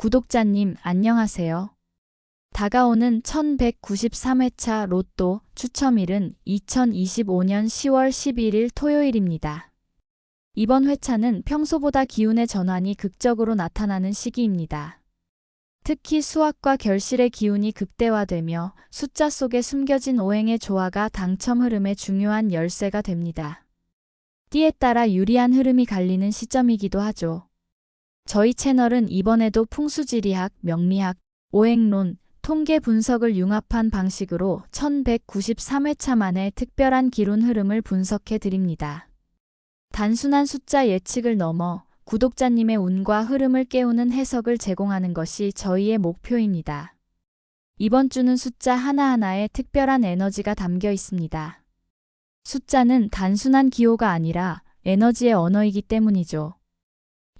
구독자님 안녕하세요. 다가오는 1193회차 로또 추첨일은 2025년 10월 11일 토요일입니다. 이번 회차는 평소보다 기운의 전환이 극적으로 나타나는 시기입니다. 특히 수학과 결실의 기운이 극대화되며 숫자 속에 숨겨진 오행의 조화가 당첨 흐름의 중요한 열쇠가 됩니다. 띠에 따라 유리한 흐름이 갈리는 시점이기도 하죠. 저희 채널은 이번에도 풍수지리학, 명리학, 오행론, 통계 분석을 융합한 방식으로 1193회차 만에 특별한 기론 흐름을 분석해 드립니다. 단순한 숫자 예측을 넘어 구독자님의 운과 흐름을 깨우는 해석을 제공하는 것이 저희의 목표입니다. 이번 주는 숫자 하나하나에 특별한 에너지가 담겨 있습니다. 숫자는 단순한 기호가 아니라 에너지의 언어이기 때문이죠.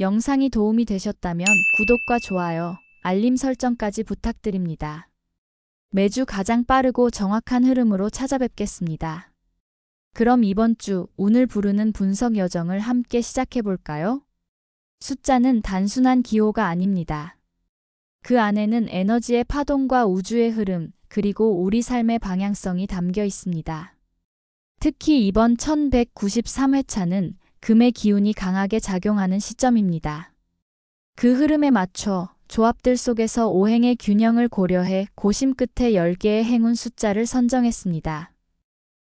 영상이 도움이 되셨다면 구독과 좋아요, 알림 설정까지 부탁드립니다. 매주 가장 빠르고 정확한 흐름으로 찾아뵙겠습니다. 그럼 이번 주 운을 부르는 분석 여정을 함께 시작해 볼까요? 숫자는 단순한 기호가 아닙니다. 그 안에는 에너지의 파동과 우주의 흐름, 그리고 우리 삶의 방향성이 담겨 있습니다. 특히 이번 1193회차는 금의 기운이 강하게 작용하는 시점입니다. 그 흐름에 맞춰 조합들 속에서 오행의 균형을 고려해 고심 끝에 10개의 행운 숫자를 선정했습니다.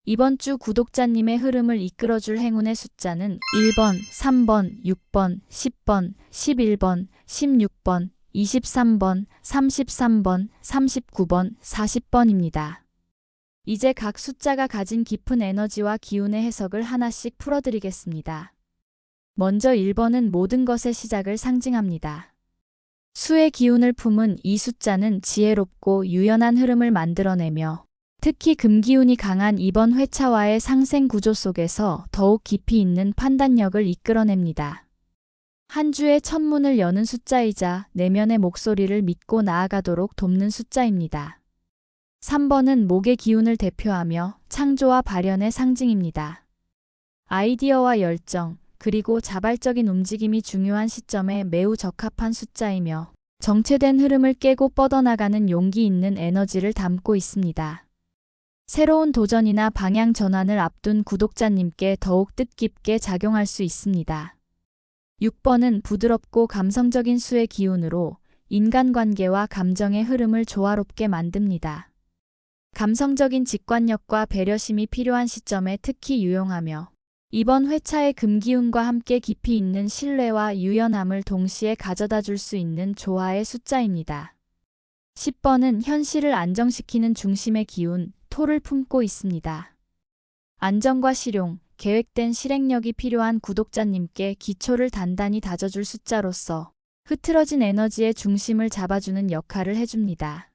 이번 주 구독자님의 흐름을 이끌어줄 행운의 숫자는 1번, 3번, 6번, 10번, 11번, 16번, 23번, 33번, 39번, 40번입니다. 이제 각 숫자가 가진 깊은 에너지와 기운의 해석을 하나씩 풀어드리겠습니다. 먼저 1번은 모든 것의 시작을 상징합니다. 수의 기운을 품은 이 숫자는 지혜롭고 유연한 흐름을 만들어내며 특히 금기운이 강한 이번 회차와의 상생 구조 속에서 더욱 깊이 있는 판단력을 이끌어냅니다. 한 주의 첫 문을 여는 숫자이자 내면의 목소리를 믿고 나아가도록 돕는 숫자입니다. 3번은 목의 기운을 대표하며 창조와 발현의 상징입니다. 아이디어와 열정, 그리고 자발적인 움직임이 중요한 시점에 매우 적합한 숫자이며 정체된 흐름을 깨고 뻗어나가는 용기 있는 에너지를 담고 있습니다. 새로운 도전이나 방향 전환을 앞둔 구독자님께 더욱 뜻깊게 작용할 수 있습니다. 6번은 부드럽고 감성적인 수의 기운으로 인간관계와 감정의 흐름을 조화롭게 만듭니다. 감성적인 직관력과 배려심이 필요한 시점에 특히 유용하며 이번 회차의 금기운과 함께 깊이 있는 신뢰와 유연함을 동시에 가져다 줄 수 있는 조화의 숫자입니다. 10번은 현실을 안정시키는 중심의 기운, 토를 품고 있습니다. 안정과 실용, 계획된 실행력이 필요한 구독자님께 기초를 단단히 다져줄 숫자로서 흐트러진 에너지의 중심을 잡아주는 역할을 해줍니다.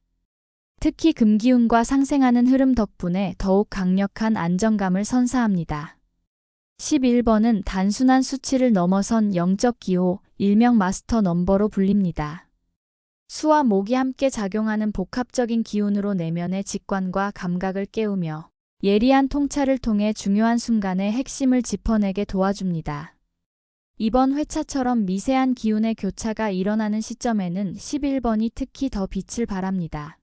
특히 금기운과 상생하는 흐름 덕분에 더욱 강력한 안정감을 선사합니다. 11번은 단순한 수치를 넘어선 영적 기호, 일명 마스터 넘버로 불립니다. 수와 목이 함께 작용하는 복합적인 기운으로 내면의 직관과 감각을 깨우며 예리한 통찰을 통해 중요한 순간의 핵심을 짚어내게 도와줍니다. 이번 회차처럼 미세한 기운의 교차가 일어나는 시점에는 11번이 특히 더 빛을 발합니다.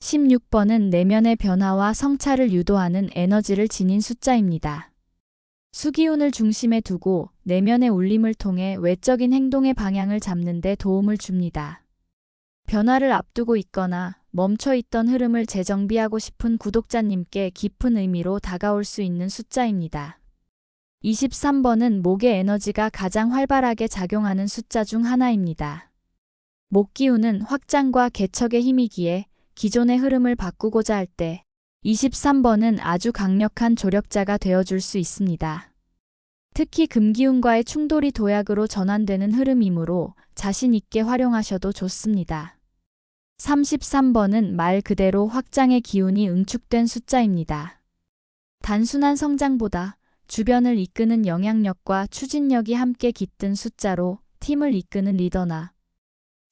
16번은 내면의 변화와 성찰을 유도하는 에너지를 지닌 숫자입니다. 수기운을 중심에 두고 내면의 울림을 통해 외적인 행동의 방향을 잡는 데 도움을 줍니다. 변화를 앞두고 있거나 멈춰 있던 흐름을 재정비하고 싶은 구독자님께 깊은 의미로 다가올 수 있는 숫자입니다. 23번은 목의 에너지가 가장 활발하게 작용하는 숫자 중 하나입니다. 목 기운은 확장과 개척의 힘이기에 기존의 흐름을 바꾸고자 할 때 23번은 아주 강력한 조력자가 되어줄 수 있습니다. 특히 금기운과의 충돌이 도약으로 전환되는 흐름이므로 자신 있게 활용하셔도 좋습니다. 33번은 말 그대로 확장의 기운이 응축된 숫자입니다. 단순한 성장보다 주변을 이끄는 영향력과 추진력이 함께 깃든 숫자로 팀을 이끄는 리더나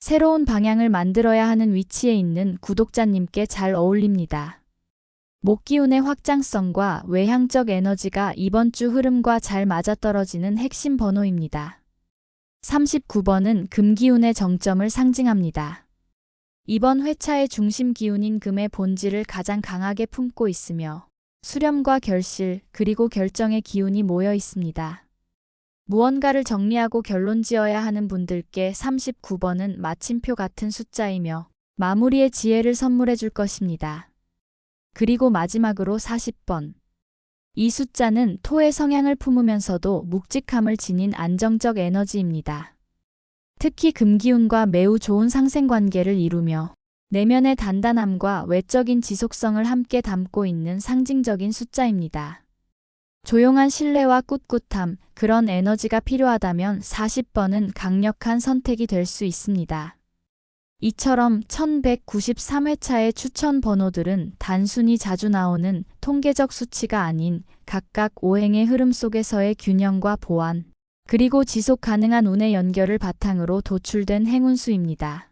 새로운 방향을 만들어야 하는 위치에 있는 구독자님께 잘 어울립니다. 목기운의 확장성과 외향적 에너지가 이번 주 흐름과 잘 맞아떨어지는 핵심 번호입니다. 39번은 금기운의 정점을 상징합니다. 이번 회차의 중심 기운인 금의 본질을 가장 강하게 품고 있으며 수렴과 결실 그리고 결정의 기운이 모여 있습니다. 무언가를 정리하고 결론 지어야 하는 분들께 39번은 마침표 같은 숫자이며 마무리의 지혜를 선물해 줄 것입니다. 그리고 마지막으로 40번. 이 숫자는 토의 성향을 품으면서도 묵직함을 지닌 안정적 에너지입니다. 특히 금기운과 매우 좋은 상생관계를 이루며 내면의 단단함과 외적인 지속성을 함께 담고 있는 상징적인 숫자입니다. 조용한 신뢰와 꿋꿋함, 그런 에너지가 필요하다면 40번은 강력한 선택이 될 수 있습니다. 이처럼 1193회차의 추천 번호들은 단순히 자주 나오는 통계적 수치가 아닌 각각 오행의 흐름 속에서의 균형과 보완, 그리고 지속 가능한 운의 연결을 바탕으로 도출된 행운수입니다.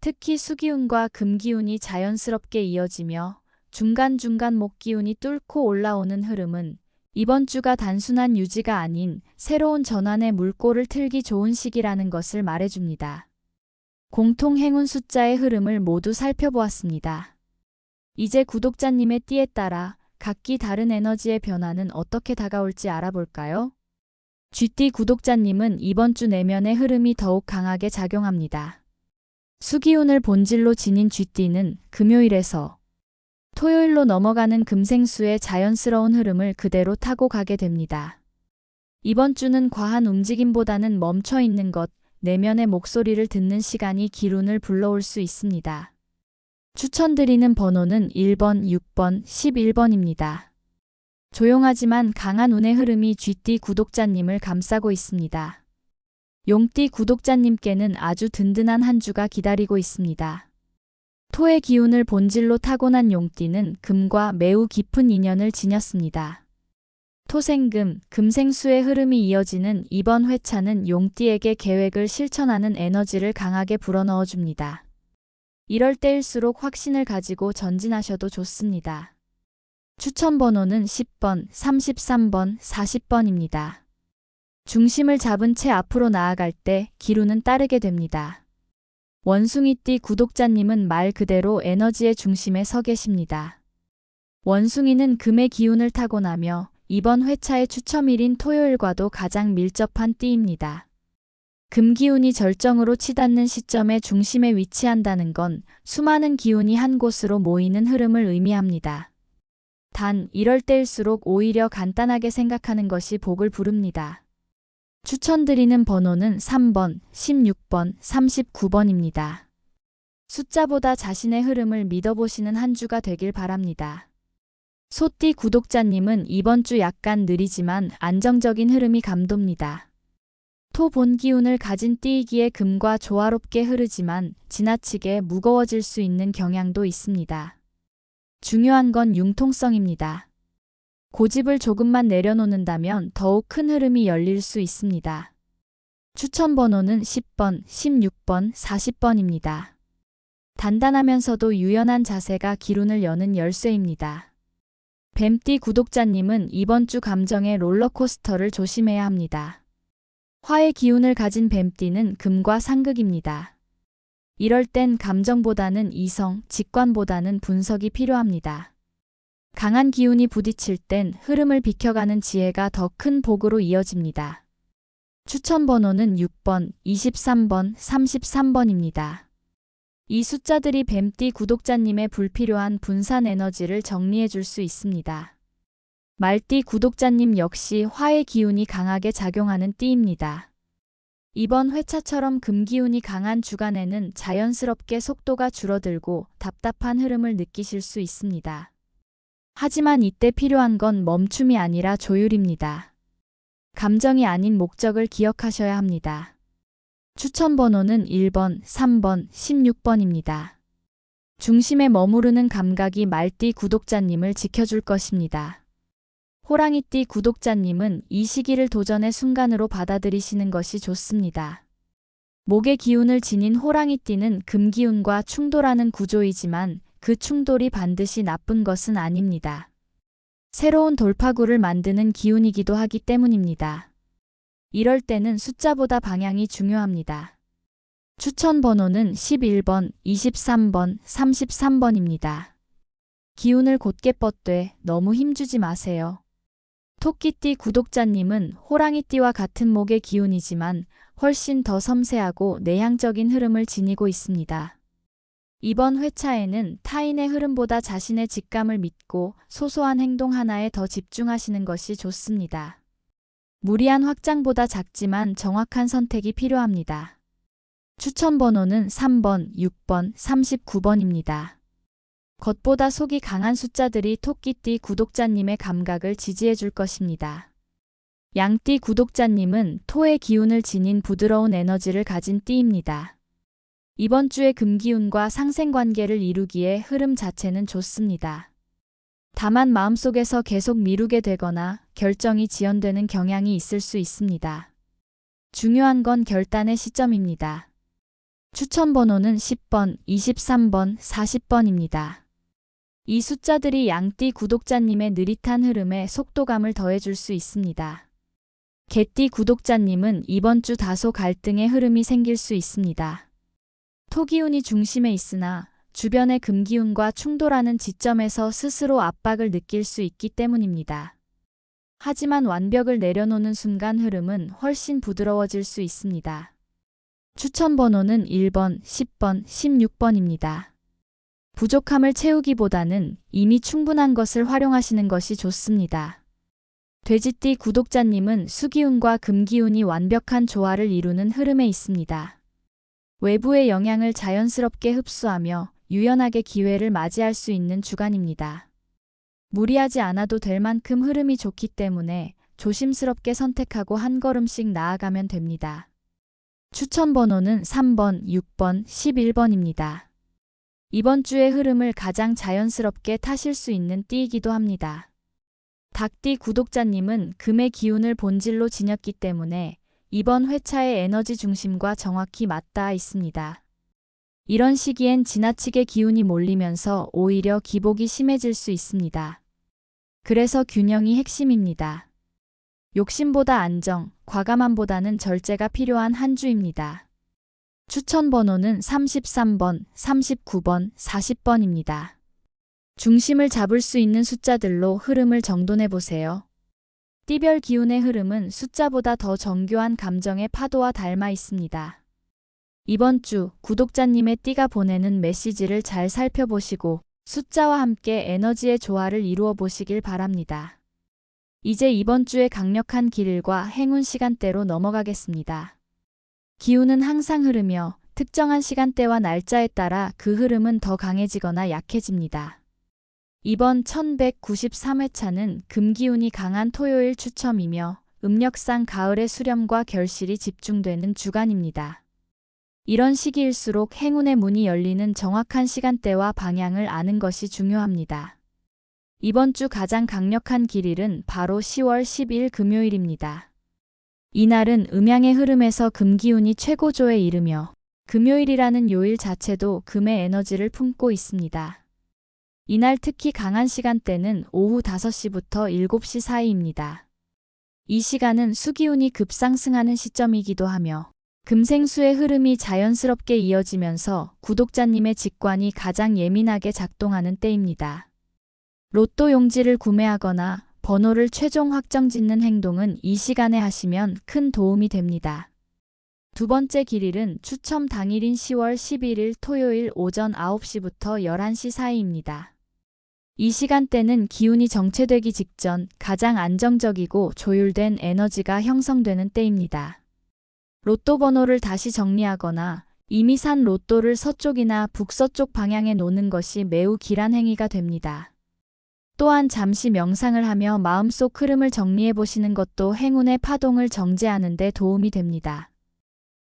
특히 수기운과 금기운이 자연스럽게 이어지며 중간중간 목기운이 뚫고 올라오는 흐름은 이번 주가 단순한 유지가 아닌 새로운 전환의 물꼬를 틀기 좋은 시기라는 것을 말해줍니다. 공통 행운 숫자의 흐름을 모두 살펴보았습니다. 이제 구독자님의 띠에 따라 각기 다른 에너지의 변화는 어떻게 다가올지 알아볼까요? 쥐띠 구독자님은 이번 주 내면의 흐름이 더욱 강하게 작용합니다. 수기운을 본질로 지닌 쥐띠는 금요일에서 토요일로 넘어가는 금생수의 자연스러운 흐름을 그대로 타고 가게 됩니다. 이번 주는 과한 움직임보다는 멈춰 있는 것, 내면의 목소리를 듣는 시간이 기운을 불러올 수 있습니다. 추천드리는 번호는 1번, 6번, 11번입니다. 조용하지만 강한 운의 흐름이 쥐띠 구독자님을 감싸고 있습니다. 용띠 구독자님께는 아주 든든한 한 주가 기다리고 있습니다. 토의 기운을 본질로 타고난 용띠는 금과 매우 깊은 인연을 지녔습니다. 토생금, 금생수의 흐름이 이어지는 이번 회차는 용띠에게 계획을 실천하는 에너지를 강하게 불어넣어 줍니다. 이럴 때일수록 확신을 가지고 전진하셔도 좋습니다. 추천 번호는 10번, 33번, 40번입니다. 중심을 잡은 채 앞으로 나아갈 때 기루는 따르게 됩니다. 원숭이띠 구독자님은 말 그대로 에너지의 중심에 서 계십니다. 원숭이는 금의 기운을 타고나며 이번 회차의 추첨일인 토요일과도 가장 밀접한 띠입니다. 금 기운이 절정으로 치닫는 시점의 중심에 위치한다는 건 수많은 기운이 한 곳으로 모이는 흐름을 의미합니다. 단, 이럴 때일수록 오히려 간단하게 생각하는 것이 복을 부릅니다. 추천드리는 번호는 3번, 16번, 39번입니다. 숫자보다 자신의 흐름을 믿어보시는 한 주가 되길 바랍니다. 소띠 구독자님은 이번 주 약간 느리지만 안정적인 흐름이 감돕니다. 토 본 기운을 가진 띠이기에 금과 조화롭게 흐르지만 지나치게 무거워질 수 있는 경향도 있습니다. 중요한 건 융통성입니다. 고집을 조금만 내려놓는다면 더욱 큰 흐름이 열릴 수 있습니다. 추천 번호는 10번, 16번, 40번입니다. 단단하면서도 유연한 자세가 기운을 여는 열쇠입니다. 뱀띠 구독자님은 이번 주 감정의 롤러코스터를 조심해야 합니다. 화의 기운을 가진 뱀띠는 금과 상극입니다. 이럴 땐 감정보다는 이성, 직관보다는 분석이 필요합니다. 강한 기운이 부딪힐 땐 흐름을 비켜가는 지혜가 더 큰 복으로 이어집니다. 추천 번호는 6번, 23번, 33번입니다. 이 숫자들이 뱀띠 구독자님의 불필요한 분산 에너지를 정리해 줄 수 있습니다. 말띠 구독자님 역시 화의 기운이 강하게 작용하는 띠입니다. 이번 회차처럼 금기운이 강한 주간에는 자연스럽게 속도가 줄어들고 답답한 흐름을 느끼실 수 있습니다. 하지만 이때 필요한 건 멈춤이 아니라 조율입니다. 감정이 아닌 목적을 기억하셔야 합니다. 추천 번호는 1번, 3번, 16번입니다. 중심에 머무르는 감각이 말띠 구독자님을 지켜줄 것입니다. 호랑이띠 구독자님은 이 시기를 도전의 순간으로 받아들이시는 것이 좋습니다. 목의 기운을 지닌 호랑이띠는 금기운과 충돌하는 구조이지만 그 충돌이 반드시 나쁜 것은 아닙니다. 새로운 돌파구를 만드는 기운이기도 하기 때문입니다. 이럴 때는 숫자보다 방향이 중요합니다. 추천 번호는 11번, 23번, 33번입니다. 기운을 곧게 뻗되 너무 힘주지 마세요. 토끼띠 구독자님은 호랑이띠와 같은 목의 기운이지만 훨씬 더 섬세하고 내향적인 흐름을 지니고 있습니다. 이번 회차에는 타인의 흐름보다 자신의 직감을 믿고 소소한 행동 하나에 더 집중하시는 것이 좋습니다. 무리한 확장보다 작지만 정확한 선택이 필요합니다. 추천 번호는 3번, 6번, 39번입니다. 겉보다 속이 강한 숫자들이 토끼띠 구독자님의 감각을 지지해 줄 것입니다. 양띠 구독자님은 토의 기운을 지닌 부드러운 에너지를 가진 띠입니다. 이번 주에 금기운과 상생관계를 이루기에 흐름 자체는 좋습니다. 다만 마음속에서 계속 미루게 되거나 결정이 지연되는 경향이 있을 수 있습니다. 중요한 건 결단의 시점입니다. 추천 번호는 10번, 23번, 40번입니다. 이 숫자들이 양띠 구독자님의 느릿한 흐름에 속도감을 더해줄 수 있습니다. 개띠 구독자님은 이번 주 다소 갈등의 흐름이 생길 수 있습니다. 토기운이 중심에 있으나 주변의 금기운과 충돌하는 지점에서 스스로 압박을 느낄 수 있기 때문입니다. 하지만 완벽을 내려놓는 순간 흐름은 훨씬 부드러워질 수 있습니다. 추천 번호는 1번, 10번, 16번입니다. 부족함을 채우기보다는 이미 충분한 것을 활용하시는 것이 좋습니다. 돼지띠 구독자님은 수기운과 금기운이 완벽한 조화를 이루는 흐름에 있습니다. 외부의 영향을 자연스럽게 흡수하며 유연하게 기회를 맞이할 수 있는 주간입니다. 무리하지 않아도 될 만큼 흐름이 좋기 때문에 조심스럽게 선택하고 한 걸음씩 나아가면 됩니다. 추천 번호는 3번, 6번, 11번입니다. 이번 주의 흐름을 가장 자연스럽게 타실 수 있는 띠이기도 합니다. 닭띠 구독자님은 금의 기운을 본질로 지녔기 때문에 이번 회차의 에너지 중심과 정확히 맞닿아 있습니다. 이런 시기엔 지나치게 기운이 몰리면서 오히려 기복이 심해질 수 있습니다. 그래서 균형이 핵심입니다. 욕심보다 안정, 과감함보다는 절제가 필요한 한 주입니다. 추천 번호는 33번, 39번, 40번입니다. 중심을 잡을 수 있는 숫자들로 흐름을 정돈해 보세요. 띠별 기운의 흐름은 숫자보다 더 정교한 감정의 파도와 닮아 있습니다. 이번 주 구독자님의 띠가 보내는 메시지를 잘 살펴보시고 숫자와 함께 에너지의 조화를 이루어 보시길 바랍니다. 이제 이번 주의 강력한 길과 행운 시간대로 넘어가겠습니다. 기운은 항상 흐르며 특정한 시간대와 날짜에 따라 그 흐름은 더 강해지거나 약해집니다. 이번 1193회차는 금기운이 강한 토요일 추첨이며 음력상 가을의 수렴과 결실이 집중되는 주간입니다. 이런 시기일수록 행운의 문이 열리는 정확한 시간대와 방향을 아는 것이 중요합니다. 이번 주 가장 강력한 길일은 바로 10월 10일 금요일입니다. 이날은 음양의 흐름에서 금기운이 최고조에 이르며 금요일이라는 요일 자체도 금의 에너지를 품고 있습니다. 이날 특히 강한 시간대는 오후 5시부터 7시 사이입니다. 이 시간은 수기운이 급상승하는 시점이기도 하며 금생수의 흐름이 자연스럽게 이어지면서 구독자님의 직관이 가장 예민하게 작동하는 때입니다. 로또 용지를 구매하거나 번호를 최종 확정 짓는 행동은 이 시간에 하시면 큰 도움이 됩니다. 두 번째 길일은 추첨 당일인 10월 11일 토요일 오전 9시부터 11시 사이입니다. 이 시간대는 기운이 정체되기 직전 가장 안정적이고 조율된 에너지가 형성되는 때입니다. 로또 번호를 다시 정리하거나 이미 산 로또를 서쪽이나 북서쪽 방향에 놓는 것이 매우 길한 행위가 됩니다. 또한 잠시 명상을 하며 마음속 흐름을 정리해 보시는 것도 행운의 파동을 정제하는 데 도움이 됩니다.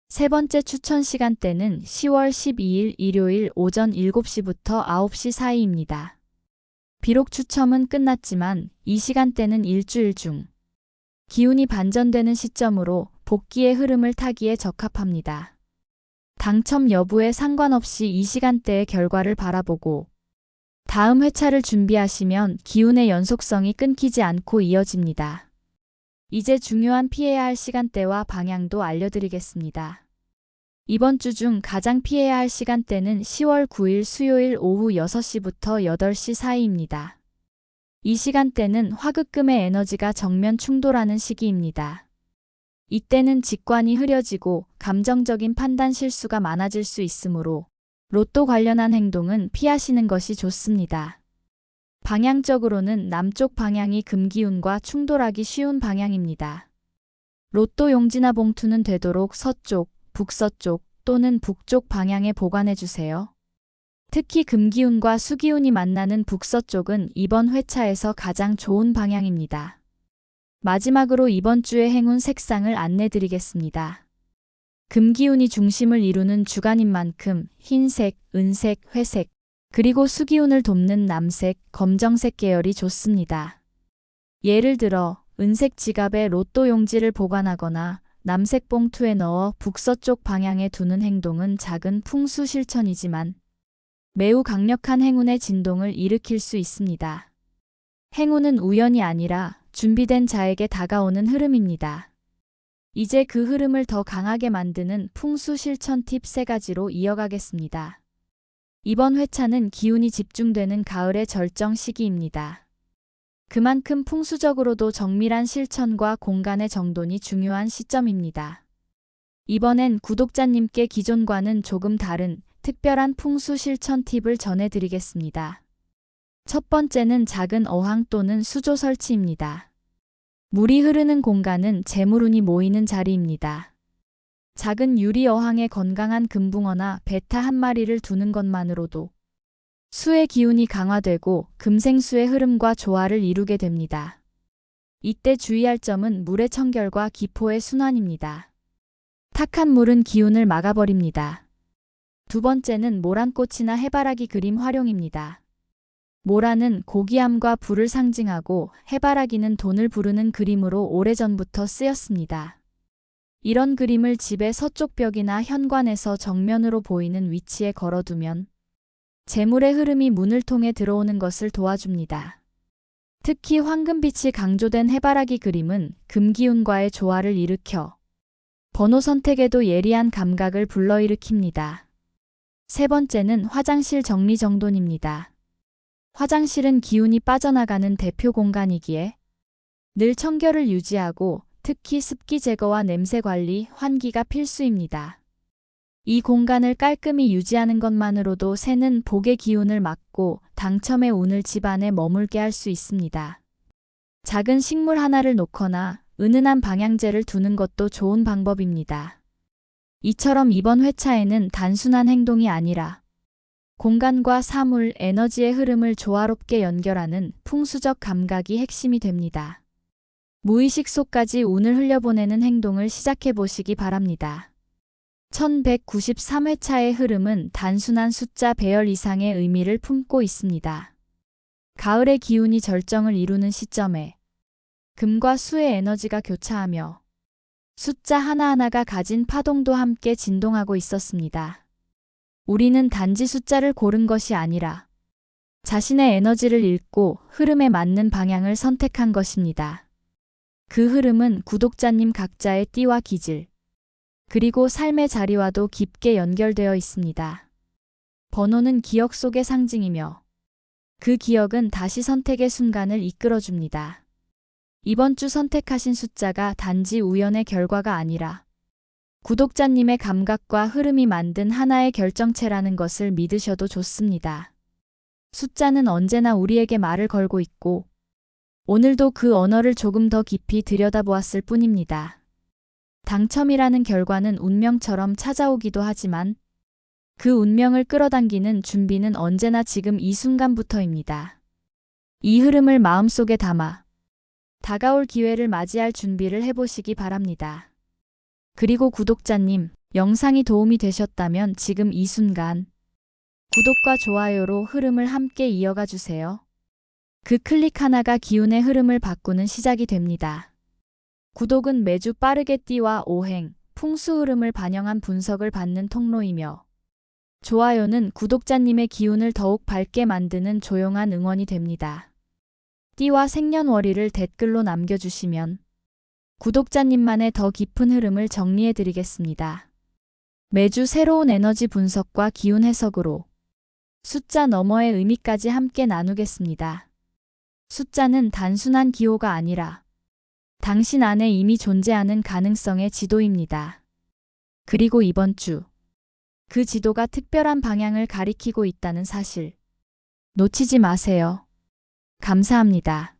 세 번째 추천 시간대는 10월 12일 일요일 오전 7시부터 9시 사이입니다. 비록 추첨은 끝났지만 이 시간대는 일주일 중 기운이 반전되는 시점으로 복귀의 흐름을 타기에 적합합니다. 당첨 여부에 상관없이 이 시간대의 결과를 바라보고 다음 회차를 준비하시면 기운의 연속성이 끊기지 않고 이어집니다. 이제 중요한 피해야 할 시간대와 방향도 알려드리겠습니다. 이번 주 중 가장 피해야 할 시간대는 10월 9일 수요일 오후 6시부터 8시 사이입니다. 이 시간대는 화극금의 에너지가 정면 충돌하는 시기입니다. 이때는 직관이 흐려지고 감정적인 판단 실수가 많아질 수 있으므로 로또 관련한 행동은 피하시는 것이 좋습니다. 방향적으로는 남쪽 방향이 금기운과 충돌하기 쉬운 방향입니다. 로또 용지나 봉투는 되도록 서쪽, 북서쪽 또는 북쪽 방향에 보관해 주세요. 특히 금기운과 수기운이 만나는 북서쪽은 이번 회차에서 가장 좋은 방향입니다. 마지막으로 이번 주의 행운 색상을 안내 드리겠습니다. 금기운이 중심을 이루는 주간인 만큼 흰색, 은색, 회색, 그리고 수기운을 돕는 남색, 검정색 계열이 좋습니다. 예를 들어 은색 지갑에 로또 용지를 보관하거나 남색 봉투에 넣어 북서쪽 방향에 두는 행동은 작은 풍수 실천이지만 매우 강력한 행운의 진동을 일으킬 수 있습니다. 행운은 우연이 아니라 준비된 자에게 다가오는 흐름입니다. 이제 그 흐름을 더 강하게 만드는 풍수 실천 팁 3가지로 이어가겠습니다. 이번 회차는 기운이 집중되는 가을의 절정 시기입니다. 그만큼 풍수적으로도 정밀한 실천과 공간의 정돈이 중요한 시점입니다. 이번엔 구독자님께 기존과는 조금 다른 특별한 풍수 실천 팁을 전해드리겠습니다. 첫 번째는 작은 어항 또는 수조 설치입니다. 물이 흐르는 공간은 재물운이 모이는 자리입니다. 작은 유리 어항에 건강한 금붕어나 베타 한 마리를 두는 것만으로도 수의 기운이 강화되고 금생수의 흐름과 조화를 이루게 됩니다. 이때 주의할 점은 물의 청결과 기포의 순환입니다. 탁한 물은 기운을 막아버립니다. 두 번째는 모란꽃이나 해바라기 그림 활용입니다. 모란은 고귀함과 불을 상징하고 해바라기는 돈을 부르는 그림으로 오래전부터 쓰였습니다. 이런 그림을 집의 서쪽 벽이나 현관에서 정면으로 보이는 위치에 걸어두면 재물의 흐름이 문을 통해 들어오는 것을 도와줍니다. 특히 황금빛이 강조된 해바라기 그림은 금기운과의 조화를 일으켜 번호 선택에도 예리한 감각을 불러일으킵니다. 세 번째는 화장실 정리정돈입니다. 화장실은 기운이 빠져나가는 대표 공간이기에 늘 청결을 유지하고 특히 습기 제거와 냄새 관리, 환기가 필수입니다. 이 공간을 깔끔히 유지하는 것만으로도 새는 복의 기운을 막고 당첨의 운을 집안에 머물게 할 수 있습니다. 작은 식물 하나를 놓거나 은은한 방향제를 두는 것도 좋은 방법입니다. 이처럼 이번 회차에는 단순한 행동이 아니라 공간과 사물, 에너지의 흐름을 조화롭게 연결하는 풍수적 감각이 핵심이 됩니다. 무의식 속까지 운을 흘려보내는 행동을 시작해 보시기 바랍니다. 1193회차의 흐름은 단순한 숫자 배열 이상의 의미를 품고 있습니다. 가을의 기운이 절정을 이루는 시점에 금과 수의 에너지가 교차하며 숫자 하나하나가 가진 파동도 함께 진동하고 있었습니다. 우리는 단지 숫자를 고른 것이 아니라 자신의 에너지를 읽고 흐름에 맞는 방향을 선택한 것입니다. 그 흐름은 구독자님 각자의 띠와 기질, 그리고 삶의 자리와도 깊게 연결되어 있습니다. 번호는 기억 속의 상징이며 그 기억은 다시 선택의 순간을 이끌어줍니다. 이번 주 선택하신 숫자가 단지 우연의 결과가 아니라 구독자님의 감각과 흐름이 만든 하나의 결정체라는 것을 믿으셔도 좋습니다. 숫자는 언제나 우리에게 말을 걸고 있고 오늘도 그 언어를 조금 더 깊이 들여다보았을 뿐입니다. 당첨이라는 결과는 운명처럼 찾아오기도 하지만 그 운명을 끌어당기는 준비는 언제나 지금 이 순간부터입니다. 이 흐름을 마음속에 담아 다가올 기회를 맞이할 준비를 해보시기 바랍니다. 그리고 구독자님, 영상이 도움이 되셨다면 지금 이 순간 구독과 좋아요로 흐름을 함께 이어가 주세요. 그 클릭 하나가 기운의 흐름을 바꾸는 시작이 됩니다. 구독은 매주 빠르게 띠와 오행, 풍수 흐름을 반영한 분석을 받는 통로이며 좋아요는 구독자님의 기운을 더욱 밝게 만드는 조용한 응원이 됩니다. 띠와 생년월일을 댓글로 남겨주시면 구독자님만의 더 깊은 흐름을 정리해 드리겠습니다. 매주 새로운 에너지 분석과 기운 해석으로 숫자 너머의 의미까지 함께 나누겠습니다. 숫자는 단순한 기호가 아니라 당신 안에 이미 존재하는 가능성의 지도입니다. 그리고 이번 주, 그 지도가 특별한 방향을 가리키고 있다는 사실. 놓치지 마세요. 감사합니다.